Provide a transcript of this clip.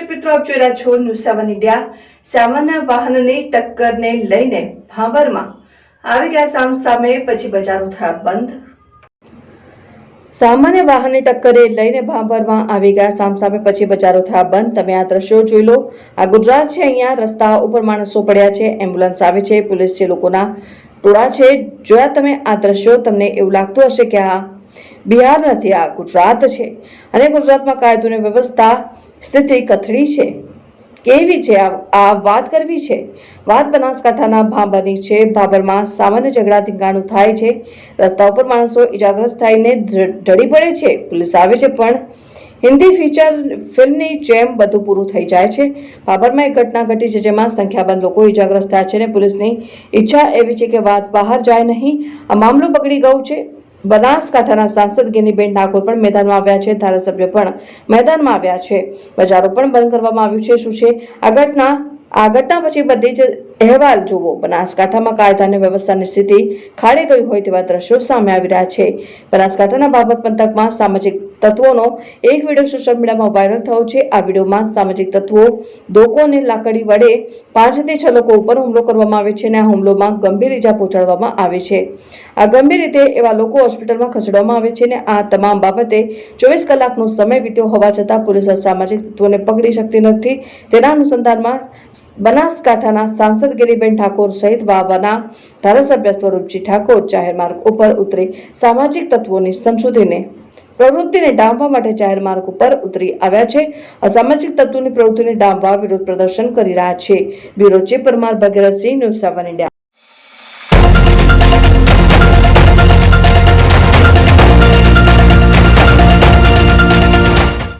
આપ જોઈ રહ્યા છો નુસાવન ઇન્ડિયા સામાન્ય વાહનની ટક્કરને લઈને ભાભરમાં આવી ગયા સામ સામે પછી બજારો થયા બંધ. સામાન્ય વાહનની ટક્કરે લઈને ભાંભરમાં આવી ગયા સામસામે પછી બજારો થયા બંધ. તમે આ દ્રશ્યો જોઈ લો. આ ગુજરાત છે, અહીંયા રસ્તા ઉપર માણસો પડ્યા છે, એમ્બ્યુલન્સ આવે છે, પોલીસ છે, લોકોના ટોળા છે. જોયા તમે આ દ્રશ્યો, તમને એવું લાગતું હશે કે આ બિહાર નથી આ ગુજરાત છે. અને ગુજરાતમાં કાયદોની વ્યવસ્થા સ્થિતિ કથળી છે. કેવી છે? આ વાત કરવી છે? વાત બનાસકાંઠાના ભાભરની છે. ભાભરમાં સામાન્ય ઝઘડા ધીંગાણું થાય છે. રસ્તા ઉપર માણસો ઇજાગ્રસ્ત થઈને ઢળી પડે છે. પોલીસ આવે છે, પણ હિન્દી ફીચર ફિલ્મની જેમ બધું પૂરું થઈ જાય છે. ભાભરમાં એક ઘટના ઘટી છે જેમાં સંખ્યાબંધ લોકો ઇજાગ્રસ્ત થયા છે અને પોલીસની ઈચ્છા એવી છે કે વાત બહાર જાય નહીં. આ મામલો બગડી ગયો છે. બનાસકાંઠાના સાંસદ ગિનીબેન ઠાકોર પણ મેદાનમાં આવ્યા છે. ધારાસભ્ય પણ મેદાનમાં આવ્યા છે. બજારો પણ બંધ કરવામાં આવ્યું છે. શું છે? આ ઘટના આ ઘટના પછી બધી જ અહેવાલ જુઓ. બનાસકાંઠામાં કાયદા અને વ્યવસ્થાની સ્થિતિ ખાડે ગઈ હોય તેવા દ્રશ્યો સામે આવી રહ્યા છે. બનાસકાંઠાના બાબત પંથકમાં સામાજિક તત્વોનો એક વીડિયો સોશિયલ મીડિયામાં વાયરલ થયો છે. આ વિડીયોમાં સામાજિક તત્વો દોકો અને લાકડી વડે પાંચથી છ લોકો ઉપર હુમલો કરવામાં આવે છે અને આ હુમલોમાં ગંભીર ઈજા પહોંચાડવામાં આવે છે. આ ગંભીર રીતે એવા લોકો હોસ્પિટલમાં ખસેડવામાં આવે છે અને આ તમામ બાબતે ચોવીસ કલાકનો સમય વીત્યો હોવા છતાં પોલીસ સામાજિક તત્વોને પકડી શકતી નથી. તેના અનુસંધાનમાં બનાસકાંઠાના સાંસદ ગિરીબેન ઠાકોર સહિત વાવાના ધારાસભ્ય સ્વરૂપજી ઠાકોર જાહેર માર્ગ ઉપર ઉતરી સામાજિક તત્વોની સંશોધીને પ્રવૃત્તિને ડામવા માટે જાહેર માર્ગ ઉપર ઉતરી આવ્યા છે. અસામાજિક તત્વોની પ્રવૃત્તિને ડામવા વિરોધ પ્રદર્શન કરી રહ્યા છે. Bureau chief Parmar Bhagirathsinh, news seven India.